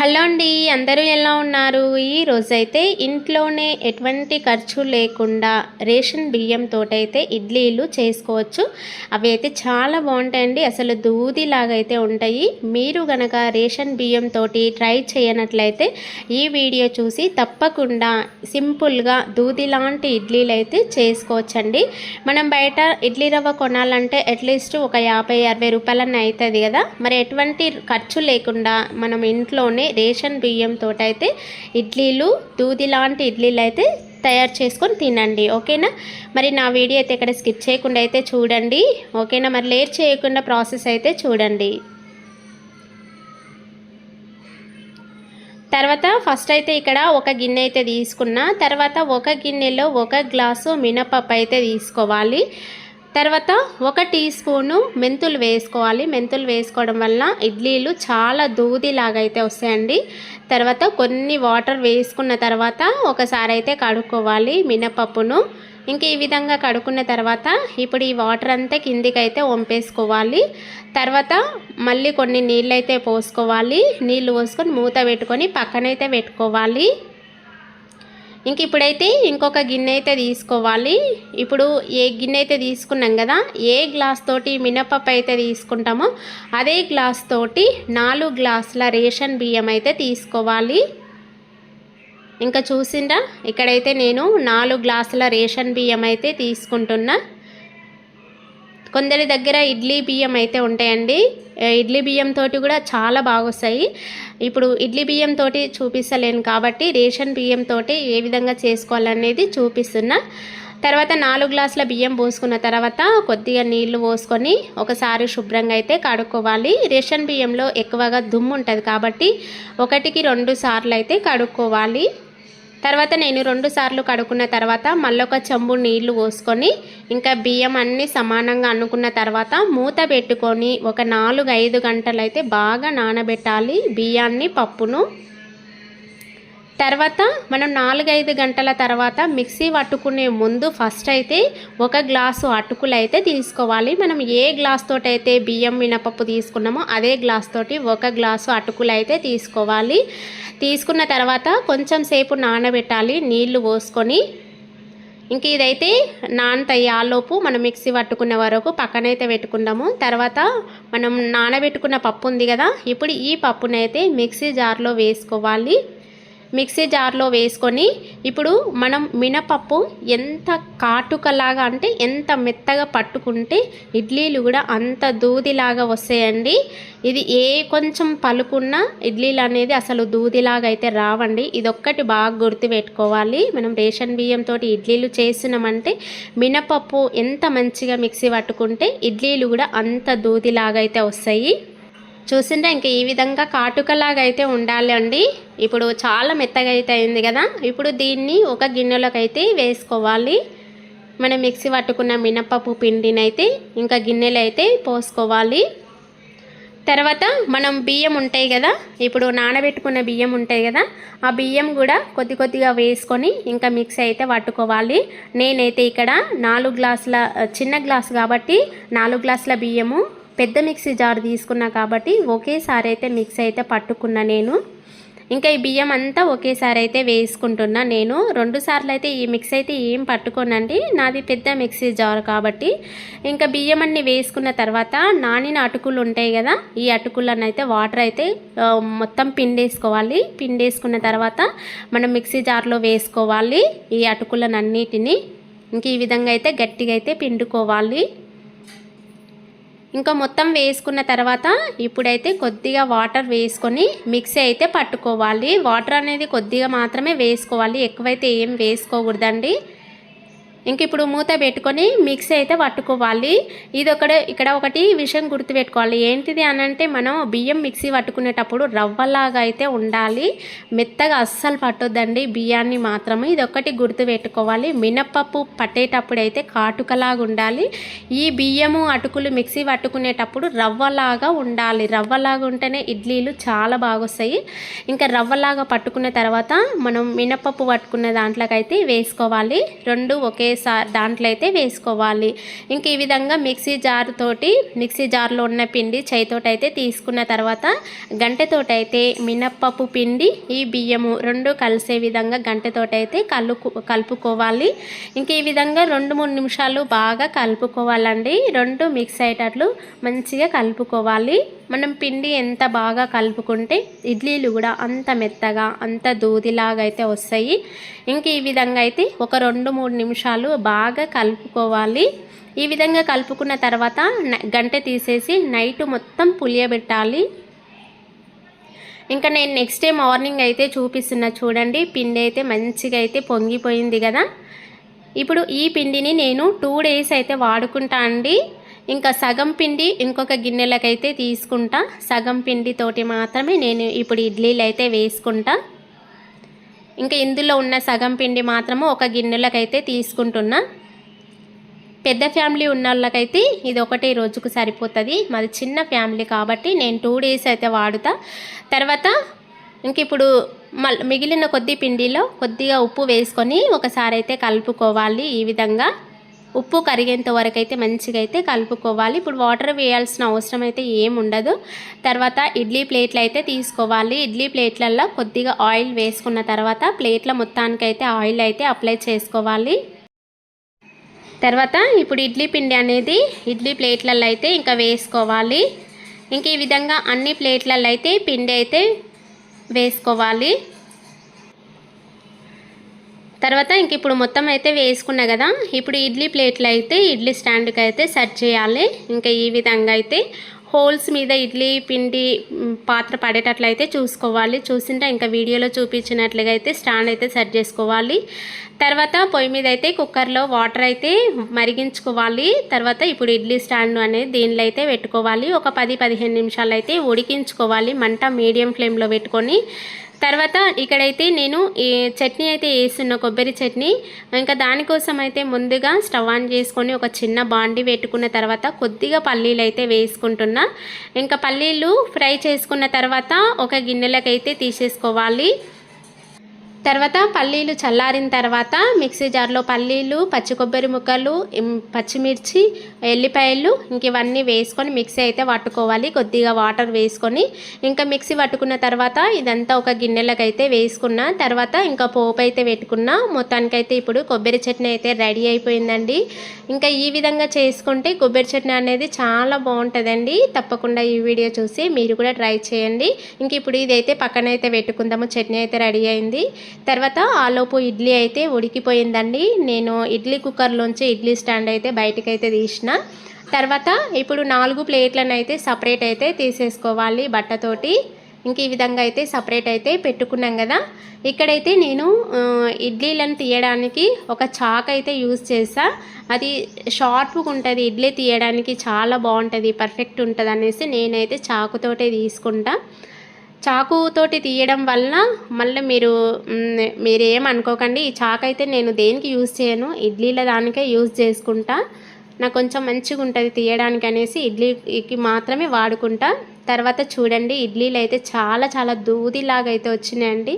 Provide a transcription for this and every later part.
Hello అండి అందరూ ఎలా ఉన్నారు? ఈ రోజైతే ఇంట్లోనే ఎటువంటి ఖర్చు లేకుండా రేషన్ బియ్యంతో అయితే ఇడ్లీలు చేసుకోవచ్చు. అవి అయితే చాలా బాగుంటాయండి. అసలు దూదిలాగా అయితే ఉంటాయి. మీరు గనక రేషన్ బియ్యంతో ట్రై చేయనట్లయితే ఈ వీడియో చూసి తప్పకుండా సింపుల్గా దూది లాంటి ఇడ్లీలు అయితే చేసుకోవచ్చండి. మనం బయట ఇడ్లీ రవ్వ కొనాలంటే అట్లీస్ట్ ఒక యాభై అరవై రూపాయలన్న అవుతుంది కదా. మరి ఎటువంటి ఖర్చు లేకుండా మనం ఇంట్లోనే రేషన్ బియ్యంతో అయితే ఇడ్లీలు దూది లాంటి ఇడ్లీలు అయితే తయారు చేసుకొని తినండి. ఓకేనా? మరి నా వీడియో అయితే ఇక్కడ స్కిప్ చేయకుండా అయితే చూడండి. ఓకేనా? మరి లేట్ చేయకుండా ప్రాసెస్ అయితే చూడండి. తర్వాత ఫస్ట్ అయితే ఇక్కడ ఒక గిన్నె అయితే తీసుకున్నా. తర్వాత ఒక గిన్నెలో ఒక గ్లాసు మినపప్పు అయితే తీసుకోవాలి. తర్వాత ఒక టీ స్పూను మెంతులు వేసుకోవాలి. మెంతులు వేసుకోవడం వల్ల ఇడ్లీలు చాలా దూదిలాగా అయితే వస్తాయండి. తర్వాత కొన్ని వాటర్ వేసుకున్న తర్వాత ఒకసారి అయితే కడుక్కోవాలి మినపప్పును. ఇంక ఈ విధంగా కడుక్కున్న తర్వాత ఇప్పుడు ఈ వాటర్ అంతా కిందికి అయితే వంపేసుకోవాలి. తర్వాత మళ్ళీ కొన్ని నీళ్ళు అయితే పోసుకోవాలి. నీళ్ళు పోసుకొని మూత పెట్టుకొని పక్కనైతే పెట్టుకోవాలి. ఇంక ఇప్పుడైతే ఇంకొక గిన్నె అయితే తీసుకోవాలి. ఇప్పుడు ఏ గిన్నె అయితే తీసుకున్నాం కదా ఏ గ్లాస్ తోటి మినపప్పు అయితే తీసుకుంటామో అదే గ్లాస్ తోటి నాలుగు గ్లాసుల రేషన్ బియ్యం అయితే తీసుకోవాలి. ఇంకా చూసిందా ఇక్కడైతే నేను నాలుగు గ్లాసుల రేషన్ బియ్యం అయితే తీసుకుంటున్నా. కొందరి దగ్గర ఇడ్లీ బియ్యం అయితే ఉంటాయండి. ఇడ్లీ బియ్యంతో కూడా చాలా బాగొస్తాయి. ఇప్పుడు ఇడ్లీ బియ్యంతో చూపిస్తలేను కాబట్టి రేషన్ బియ్యంతో ఏ విధంగా చేసుకోవాలనేది చూపిస్తున్నా. తర్వాత నాలుగు గ్లాసుల బియ్యం పోసుకున్న తర్వాత కొద్దిగా నీళ్ళు పోసుకొని ఒకసారి శుభ్రంగా అయితే కడుక్కోవాలి. రేషన్ బియ్యంలో ఎక్కువగా దుమ్ము ఉంటుంది కాబట్టి ఒకటికి రెండు సార్లు అయితే కడుక్కోవాలి. తర్వాత నేను రెండు సార్లు కడుక్కున్న తర్వాత మళ్ళొక చెంబు నీళ్ళు పోసుకొని ఇంకా బియ్యం అన్నీ సమానంగా అనుకున్న తర్వాత మూత పెట్టుకొని ఒక నాలుగు ఐదు గంటలు అయితే బాగా నానబెట్టాలి బియ్యాన్ని పప్పును. తర్వాత మనం నాలుగైదు గంటల తర్వాత మిక్సీ పట్టుకునే ముందు ఫస్ట్ అయితే ఒక గ్లాసు అటుకులు అయితే తీసుకోవాలి. మనం ఏ గ్లాస్ తోటి అయితే బియ్యం మినపప్పు తీసుకున్నామో అదే గ్లాస్ తోటి ఒక గ్లాసు అటుకులు అయితే తీసుకోవాలి. తీసుకున్న తర్వాత కొంచెం సేపు నానబెట్టాలి నీళ్ళు పోసుకొని. ఇంక ఇదైతే నానతయ్యాలోపు మనం మిక్సీ పట్టుకునే వరకు పక్కనైతే పెట్టుకున్నాము తర్వాత మనం నానబెట్టుకున్న పప్పు ఉంది కదా ఇప్పుడు ఈ పప్పునైతే మిక్సీ జార్లో వేసుకోవాలి. మిక్సీ జార్లో వేసుకొని ఇప్పుడు మనం మినపప్పు ఎంత కాటుకలాగా అంటే ఎంత మెత్తగా పట్టుకుంటే ఇడ్లీలు కూడా అంత దూదిలాగా వస్తాయండి. ఇది ఏ కొంచెం పలుకున్న ఇడ్లీలు అనేది అసలు దూదిలాగా అయితే రావండి. ఇదొక్కటి బాగా గుర్తుపెట్టుకోవాలి. మనం రేషన్ బియ్యంతో ఇడ్లీలు చేసినామంటే మినపప్పు ఎంత మంచిగా మిక్సీ పట్టుకుంటే ఇడ్లీలు కూడా అంత దూదిలాగా అయితే వస్తాయి. చూసింటే ఇంక ఈ విధంగా కాటుకలాగా అయితే ఉండాలి అండి ఇప్పుడు చాలా మెత్తగా అయితే అయింది కదా. ఇప్పుడు దీన్ని ఒక గిన్నెలోకి అయితే వేసుకోవాలి. మనం మిక్సీ పట్టుకున్న మినప్పప్పు పిండిని అయితే ఇంకా గిన్నెలు అయితే పోసుకోవాలి. తర్వాత మనం బియ్యం ఉంటాయి కదా ఇప్పుడు నానబెట్టుకున్న బియ్యం ఉంటాయి కదా ఆ బియ్యం కూడా కొద్ది కొద్దిగా వేసుకొని ఇంకా మిక్స్ అయితే పట్టుకోవాలి. నేనైతే ఇక్కడ నాలుగు గ్లాసుల చిన్న గ్లాస్ కాబట్టి నాలుగు గ్లాసుల బియ్యము పెద్ద మిక్సీ జార్ తీసుకున్నా కాబట్టి ఒకేసారి అయితే మిక్స్ అయితే పట్టుకున్నా నేను. ఇంకా ఈ బియ్యం అంతా ఒకేసారి అయితే వేసుకుంటున్నా. నేను రెండు సార్లు అయితే ఈ మిక్స్ అయితే ఏం పట్టుకోనండి. నాది పెద్ద మిక్సీ జార్ కాబట్టి. ఇంకా బియ్యం అన్ని వేసుకున్న తర్వాత నానిన అటుకులు ఉంటాయి కదా ఈ అటుకులను అయితే వాటర్ అయితే మొత్తం పిండేసుకోవాలి. పిండేసుకున్న తర్వాత మనం మిక్సీ జార్లో వేసుకోవాలి ఈ అటుకులను అన్నిటినీ ఇంక ఈ విధంగా అయితే గట్టిగా అయితే పిండుకోవాలి. ఇంకా మొత్తం వేసుకున్న తర్వాత ఇప్పుడైతే కొద్దిగా వాటర్ వేసుకొని మిక్సీ అయితే పట్టుకోవాలి. వాటర్ అనేది కొద్దిగా మాత్రమే వేసుకోవాలి. ఎక్కువైతే ఏం వేసుకోకూడదండి. ఇంక ఇప్పుడు మూత పెట్టుకొని మిక్సీ అయితే పట్టుకోవాలి. ఇది ఒకటి ఇక్కడ ఒకటి విషయం గుర్తుపెట్టుకోవాలి ఏంటిది అని అంటే మనం బియ్యం మిక్సీ పట్టుకునేటప్పుడు రవ్వలాగా అయితే ఉండాలి. మెత్తగా అస్సలు పట్టొద్దండి బియ్యాన్ని మాత్రమే. ఇది ఒకటి గుర్తుపెట్టుకోవాలి మినప్పప్పు పట్టేటప్పుడు అయితే కాటుకలాగా ఉండాలి. ఈ బియ్యము అటుకులు మిక్సీ పట్టుకునేటప్పుడు రవ్వలాగా ఉండాలి. రవ్వలాగా ఉంటేనే ఇడ్లీలు చాలా బాగొస్తాయి. ఇంకా రవ్వలాగా పట్టుకున్న తర్వాత మనం మినపప్పు పట్టుకున్న దాంట్లోకైతే వేసుకోవాలి. రెండు ఒకే సా దాంట్లో అయితే వేసుకోవాలి. ఇంక ఈ విధంగా మిక్సీ జార్ తోటి మిక్సీ జార్లో ఉన్న పిండి చేయితోటైతే అయితే తీసుకున్న తర్వాత గంటెతోటైతే అయితే మినప్పప్పు పిండి ఈ బియ్యము రెండు కలిసే విధంగా గంటెతోటైతే అయితే కలుపుకోవాలి. ఇంక ఈ విధంగా రెండు మూడు నిమిషాలు బాగా కలుపుకోవాలండి. రెండు మిక్స్ అయ్యేటట్లు మంచిగా కలుపుకోవాలి. మనం పిండి ఎంత బాగా కలుపుకుంటే ఇడ్లీలు కూడా అంత మెత్తగా అంత దూదిలాగా అయితే వస్తాయి. ఇంక ఈ విధంగా అయితే ఒక రెండు మూడు నిమిషాలు బాగా కలుపుకోవాలి. ఈ విధంగా కలుపుకున్న తర్వాత గంట తీసేసి నైట్ మొత్తం పులియబెట్టాలి. ఇంకా నేను నెక్స్ట్ డే మార్నింగ్ అయితే చూపిస్తున్నా చూడండి పిండి అయితే మంచిగా అయితే పొంగిపోయింది కదా. ఇప్పుడు ఈ పిండిని నేను టూ డేస్ అయితే వాడుకుంటా అండి. ఇంకా సగం పిండి ఇంకొక గిన్నెలకైతే తీసుకుంటా. సగం పిండితోటి మాత్రమే నేను ఇప్పుడు ఇడ్లీలు అయితే వేసుకుంటా. ఇంకా ఇందులో ఉన్న సగం పిండి మాత్రము ఒక గిన్నెలకైతే తీసుకుంటున్నా. పెద్ద ఫ్యామిలీ ఉన్న వాళ్ళకైతే ఇది ఒకటే రోజుకు సరిపోతుంది. మాది చిన్న ఫ్యామిలీ కాబట్టి నేను టూ డేస్ అయితే వాడుతా. తర్వాత ఇంక ఇప్పుడు మళ్ళీ మిగిలిన కొద్ది పిండిలో కొద్దిగా ఉప్పు వేసుకొని ఒకసారి అయితే కలుపుకోవాలి ఈ విధంగా. ఉప్పు కరిగేంత వరకు అయితే మంచిగా అయితే కలుపుకోవాలి. ఇప్పుడు వాటర్ వేయాల్సిన అవసరం అయితే ఏం ఉండదు. తర్వాత ఇడ్లీ ప్లేట్లు అయితే తీసుకోవాలి. ఇడ్లీ ప్లేట్లలో కొద్దిగా ఆయిల్ వేసుకున్న తర్వాత ప్లేట్ల మొత్తానికైతే ఆయిల్ అయితే అప్లై చేసుకోవాలి. తర్వాత ఇప్పుడు ఇడ్లీ పిండి అనేది ఇడ్లీ ప్లేట్లలో అయితే ఇంకా వేసుకోవాలి. ఇంక ఈ విధంగా అన్ని ప్లేట్లలో అయితే పిండి అయితే వేసుకోవాలి. తర్వాత ఇంక ఇప్పుడు మొత్తం అయితే వేసుకున్నా కదా ఇప్పుడు ఇడ్లీ ప్లేట్లు అయితే ఇడ్లీ స్టాండ్కి అయితే సెట్ చేయాలి. ఇంకా ఈ విధంగా అయితే హోల్స్ మీద ఇడ్లీ పిండి పాత్ర పడేటట్లయితే చూసుకోవాలి. చూసింటే ఇంకా వీడియోలో చూపించినట్లుగా అయితే స్టాండ్ అయితే సెట్ చేసుకోవాలి. తర్వాత పొయ్యి మీద అయితే కుక్కర్లో వాటర్ అయితే మరిగించుకోవాలి. తర్వాత ఇప్పుడు ఇడ్లీ స్టాండ్ అనేది దీనిలో అయితే పెట్టుకోవాలి. ఒక పది పదిహేను నిమిషాలు అయితే ఉడికించుకోవాలి. మంట మీడియం ఫ్లేమ్లో పెట్టుకొని తర్వాత ఇక్కడైతే నేను ఈ చట్నీ అయితే వేస్తున్న కొబ్బరి చట్నీ. ఇంకా దానికోసం అయితే ముందుగా స్టవ్ ఆన్ చేసుకొని ఒక చిన్న బాండి పెట్టుకున్న తర్వాత కొద్దిగా పల్లీలు అయితే వేసుకుంటున్నా. ఇంకా పల్లీలు ఫ్రై చేసుకున్న తర్వాత ఒక గిన్నెలకైతే తీసేసుకోవాలి. తర్వాత పల్లీలు చల్లారిన తర్వాత మిక్సీ జార్లో పల్లీలు పచ్చి కొబ్బరి ముక్కలు పచ్చిమిర్చి ఎల్లిపాయలు ఇంక ఇవన్నీ వేసుకొని మిక్సీ అయితే పట్టుకోవాలి. కొద్దిగా వాటర్ వేసుకొని ఇంకా మిక్సీ పట్టుకున్న తర్వాత ఇదంతా ఒక గిన్నెలకు అయితే వేసుకున్న తర్వాత ఇంకా పోపు అయితే పెట్టుకున్న. మొత్తానికైతే ఇప్పుడు కొబ్బరి చట్నీ అయితే రెడీ అయిపోయిందండి. ఇంకా ఈ విధంగా చేసుకుంటే కొబ్బరి చట్నీ అనేది చాలా బాగుంటుందండి. తప్పకుండా ఈ వీడియో చూసి మీరు కూడా ట్రై చేయండి. ఇంక ఇప్పుడు ఇదైతే పక్కన అయితే పెట్టుకుందాము. చట్నీ అయితే రెడీ అయింది. తర్వాత ఆలోపు ఇడ్లీ అయితే ఉడికిపోయిందండి. నేను ఇడ్లీ కుక్కర్లోంచి ఇడ్లీ స్టాండ్ అయితే బయటకైతే తీసిన. తర్వాత ఇప్పుడు నాలుగు ప్లేట్లను అయితే సపరేట్ అయితే తీసేసుకోవాలి బట్టతోటి. ఇంక ఈ విధంగా అయితే సపరేట్ అయితే పెట్టుకున్నాం కదా. ఇక్కడైతే నేను ఇడ్లీలను తీయడానికి ఒక చాక్ అయితే యూజ్ చేసా అది షార్ప్గా ఉంటుంది ఇడ్లీ తీయడానికి చాలా బాగుంటుంది పర్ఫెక్ట్ ఉంటుంది అనేసి నేనైతే చాకుతోటే తీసుకుంటా. చాకుతోటి తీయడం వల్ల మళ్ళీ మీరు మీరు ఏమనుకోకండి ఈ చాకు అయితే నేను దేనికి యూజ్ చేయను ఇడ్లీల దానికే యూజ్ చేసుకుంటా. నాకు కొంచెం మంచిగా ఉంటుంది తీయడానికి అనేసి ఇడ్లీకి మాత్రమే వాడుకుంటా. తర్వాత చూడండి ఇడ్లీలు అయితే చాలా చాలా దూదిలాగా అయితే వచ్చినాయండి.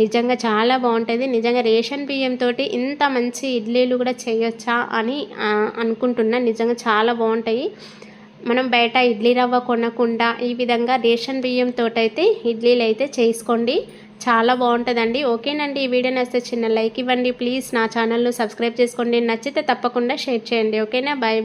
నిజంగా చాలా బాగుంటుంది. నిజంగా రేషన్ బియ్యంతో ఇంత మంచి ఇడ్లీలు కూడా చేయొచ్చా అని అనుకుంటున్నా. నిజంగా చాలా బాగుంటాయి. మనం బయట ఇడ్లీ రవ్వ కొనకుండా ఈ విధంగా రేషన్ బియ్యంతో అయితే ఇడ్లీలు అయితే చేసుకోండి. చాలా బాగుంటుందండి. ఓకేనండి. ఈ వీడియో నచ్చితే చిన్న లైక్ ఇవ్వండి. ప్లీజ్ నా ఛానల్ను సబ్స్క్రైబ్ చేసుకోండి. నచ్చితే తప్పకుండా షేర్ చేయండి. ఓకేనా? బాయ్.